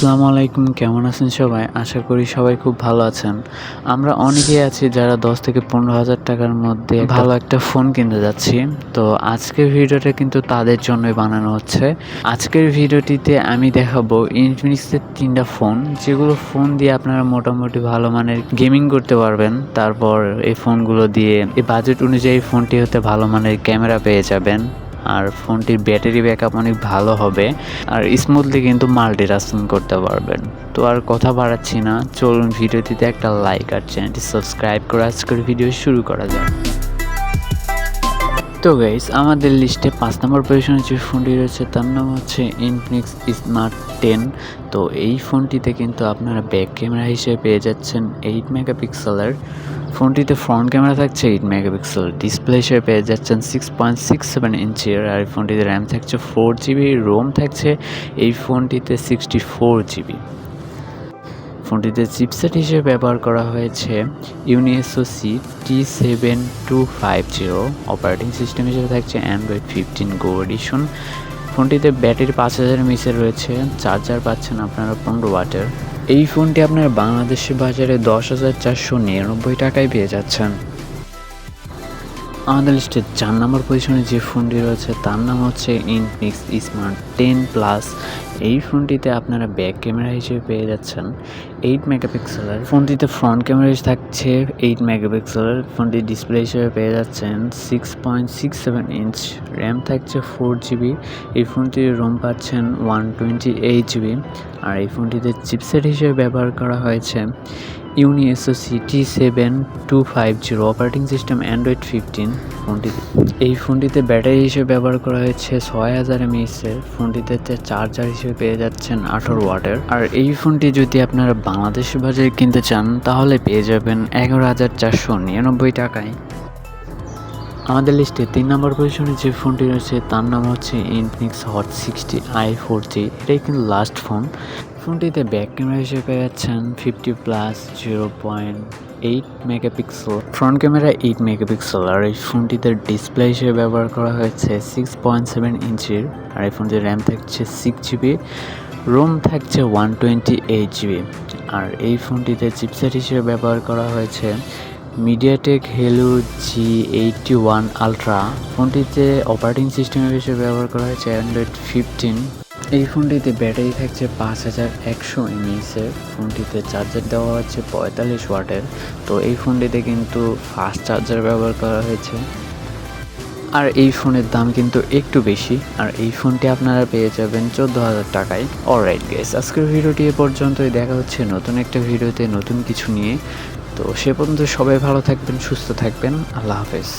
আসসালামু আলাইকুম কেমন আছেন সবাই? আশা করি সবাই খুব ভালো আছেন। আমরা অনেকেই আছি যারা দশ থেকে পনেরো হাজার টাকার মধ্যে ভালো। একটা ফোন কিনতে যাচ্ছি। তো আজকের ভিডিওটা কিন্তু তাদের জন্যই বানানো হচ্ছে। আজকের ভিডিওটিতে আমি দেখাবো ইনফিনিক্সের তিনটা ফোন যেগুলো ফোন দিয়ে আপনারা মোটামুটি ভালো মানের গেমিং করতে পারবেন। তারপর এই ফোনগুলো দিয়ে এই বাজেট অনুযায়ী ফোনটি হতে ভালো মানের ক্যামেরা পেয়ে যাবেন। আর ফোনটির ব্যাটারি ব্যাকআপ অনেক ভালো হবে আর স্মুথলি কিন্তু মাল্টিটাস্কিং করতে পারবেন। তো আর কথা বাড়াচ্ছি না, চলুন ভিডিওটিতে একটা লাইক আর চ্যানেলটি সাবস্ক্রাইব করে আজকের ভিডিও শুরু করা যাক। তো গাইস আমাদের লিস্টে পাঁচ নম্বর পজিশনে যে ফোনটি রয়েছে, তার নাম হচ্ছে ইনফিনিক্স স্মার্ট টেন তো এই ফোনটিতে কিন্তু আপনারা ব্যাক ক্যামেরা হিসেবে পেয়ে যাচ্ছেন এইট মেগাপিক্সেলের ফোনটিতে ফ্রন্ট ক্যামেরা থাকছে এইট মেগাপিক্সেল ডিসপ্লে হিসেবে পেয়ে যাচ্ছেন সিক্স পয়েন্ট সিক্স সেভেন ইঞ্চির আর ফোনটিতে র্যাম থাকছে ফোর জিবি রোম থাকছে এই ফোনটিতে সিক্সটি ফোর জিবি ফোনটিতে চিপসেট হিসেবে ব্যবহার করা হয়েছে Unisoc C T seven two five zero. Operating system হিসেবে থাকছে অ্যান্ড্রয়েড ফিফটিন গো এডিশন। ফোনটিতে ব্যাটারি পাঁচ হাজার মিসে রয়েছে, চার্জার পাচ্ছেন আপনারা পনেরো ওয়াটের। এই ফোনটি আপনার বাংলাদেশের বাজারে দশ হাজার চারশো নিরানব্বই টাকায় পেয়ে যাচ্ছেন। আমাদের লিস্টে চার নম্বর পজিশনে যে ফোনটি রয়েছে, তার নাম হচ্ছে ইনফিক্স স্মার্ট টেন প্লাস এই ফোনটিতে আপনারা ব্যাক ক্যামেরা হিসেবে পেয়ে যাচ্ছেন এইট মেগাপিক্সেলের ফোনটিতে ফ্রন্ট ক্যামেরা থাকছে এইট মেগাপিক্সেলের ফোনটির ডিসপ্লে হিসেবে পেয়ে যাচ্ছেন six point six seven inch RAM থাকছে ফোর জিবি এই ফোনটির রোম পাচ্ছেন ওয়ান টোয়েন্টি এইট জিবি আর এই ফোনটিতে চিপসেট হিসেবে ব্যবহার করা হয়েছে Unisoc C T seven two five zero operating system Android fifteen ফোনটি এই ফোনটিতে ব্যাটারি হিসেবে ব্যবহার করা হয়েছে ছয় হাজার এমএইচের ফোনটিতে চার্জার হিসেবে পেয়ে যাচ্ছেন আঠারো ওয়াটের। আর এই ফোনটি যদি আপনারা বাংলাদেশের বাজারে কিনতে চান, তাহলে পেয়ে যাবেন এগারো হাজার চারশো নিরানব্বই টাকায়। আমাদের লিস্টে তিন নম্বর পজিশনে যে ফোনটি রয়েছে, তার নাম হচ্ছে Infinix hot sixty I four G এটাই কিন্তু লাস্ট ফোন ফোনটিতে ব্যাক ক্যামেরা হিসেবে যাচ্ছেন fifty plus zero point eight megapixel front camera eight megapixel আর এই ফোনটিতে ডিসপ্লে হিসেবে ব্যবহার করা হয়েছে সিক্স পয়েন্ট সেভেন ইঞ্চির। আর এই ফোনটির র্যাম থাকছে সিক্স জিবি রোম থাকছে ওয়ান টোয়েন্টি এইট জিবি আর এই ফোনটিতে চিপসেট হিসেবে ব্যবহার করা হয়েছে MediaTek Helio G eighty one ultra ফোনটিতে অপারেটিং সিস্টেম হিসেবে ব্যবহার করা হয়েছে অ্যান্ড্রয়েড ফিফটিন এই ফোনটিতে ব্যাটারি থাকছে পাঁচ হাজার একশো এমএইচের ফোনটিতে চার্জার দেওয়া হচ্ছে পঁয়তাল্লিশ ওয়াটের। তো এই ফোনটিতে কিন্তু ফাস্ট চার্জার ব্যবহার করা হয়েছে। আর এই ফোনের দাম কিন্তু একটু বেশি। আর এই ফোনটি আপনারা পেয়ে যাবেন চোদ্দ হাজার টাকায়। অলরাইট গেস আজকের ভিডিওটি এ পর্যন্তই। দেখা হচ্ছে নতুন একটা ভিডিওতে নতুন কিছু নিয়ে। তো সে পর্যন্ত সবাই ভালো থাকবেন, সুস্থ থাকবেন। আল্লাহ হাফেজ।